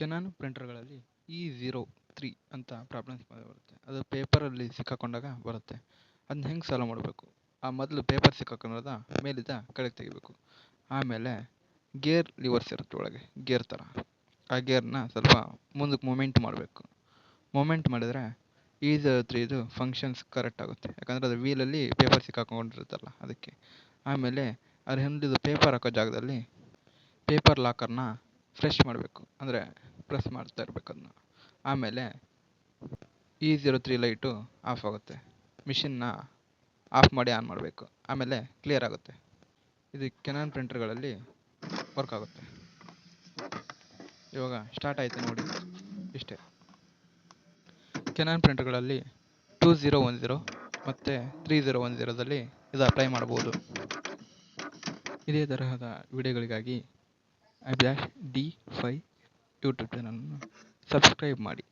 Canon ಪ್ರಿಂಟರ್ಗಳಲ್ಲಿ E zero three ಅಂತ problems ಬರುತ್ತೆ. ಅದು ಪೇಪರಲ್ಲಿ ಸಿಕ್ಕಾಕೊಂಡಾಗ ಬರುತ್ತೆ. ಅದನ್ನ ಹೆಂಗೆ ಸಾಲ್ವ್ ಮಾಡಬೇಕು? ಆ ಮೊದಲು ಪೇಪರ್ ಸಿಕ್ಕಾಕೊಂಡಿರೋದ ಮೇಲಿದ್ದ ಕೆಳಗೆ ತೆಗಿಬೇಕು. ಆಮೇಲೆ ಗೇರ್ ಲಿವರ್ಸ್ ಇರುತ್ತೆ ಒಳಗೆ, ಗೇರ್ ಥರ. ಆ ಗೇರ್ನ ಸ್ವಲ್ಪ ಮುಂದಕ್ಕೆ ಮೂಮೆಂಟ್ ಮಾಡಬೇಕು. ಮೂಮೆಂಟ್ ಮಾಡಿದರೆ ಈ ಝೀರೋ ತ್ರೀದು ಫಂಕ್ಷನ್ಸ್ ಕರೆಕ್ಟ್ ಆಗುತ್ತೆ. ಯಾಕಂದರೆ ಅದು ವೀಲಲ್ಲಿ ಪೇಪರ್ ಸಿಕ್ಕಾಕೊಂಡಿರುತ್ತಲ್ಲ ಅದಕ್ಕೆ. ಆಮೇಲೆ ಅದ್ರ ಹಿಂದಿದ್ದು ಪೇಪರ್ ಹಾಕೋ ಜಾಗದಲ್ಲಿ ಪೇಪರ್ ಲಾಕರ್ನ ಫ್ರೆಶ್ ಮಾಡಬೇಕು. ಅಂದರೆ ಪ್ರೆಸ್ ಮಾಡ್ತಾ ಇರಬೇಕು ಅದನ್ನ. ಆಮೇಲೆ E zero three light off ಆಗುತ್ತೆ ಮಿಷಿನ್ನ ಆಫ್ ಮಾಡಿ ಆನ್ ಮಾಡಬೇಕು. ಆಮೇಲೆ ಕ್ಲಿಯರ್ ಆಗುತ್ತೆ. ಇದು ಕೆನಾನ್ ಪ್ರಿಂಟರ್ಗಳಲ್ಲಿ ವರ್ಕ್ ಆಗುತ್ತೆ. ಇವಾಗ ಸ್ಟಾರ್ಟ್ ಆಯಿತು ನೋಡಿ. ಇಷ್ಟೇ. ಕೆನಾನ್ ಪ್ರಿಂಟರ್ಗಳಲ್ಲಿ ಟೂ ಝೀರೋ ಒನ್ ಝೀರೋ ಮತ್ತು ತ್ರೀ ಝೀರೋ ಒನ್ ಝೀರೋದಲ್ಲಿ ಇದು ಅಪ್ಲೈ ಮಾಡ್ಬೋದು. ಇದೇ ತರಹದ ವಿಡಿಯೋಗಳಿಗಾಗಿ ಐ ಡಿ ಫೈ ಯೂಟ್ಯೂಬ್ ಚಾನಲನ್ನು ಸಬ್ಸ್ಕ್ರೈಬ್ ಮಾಡಿ.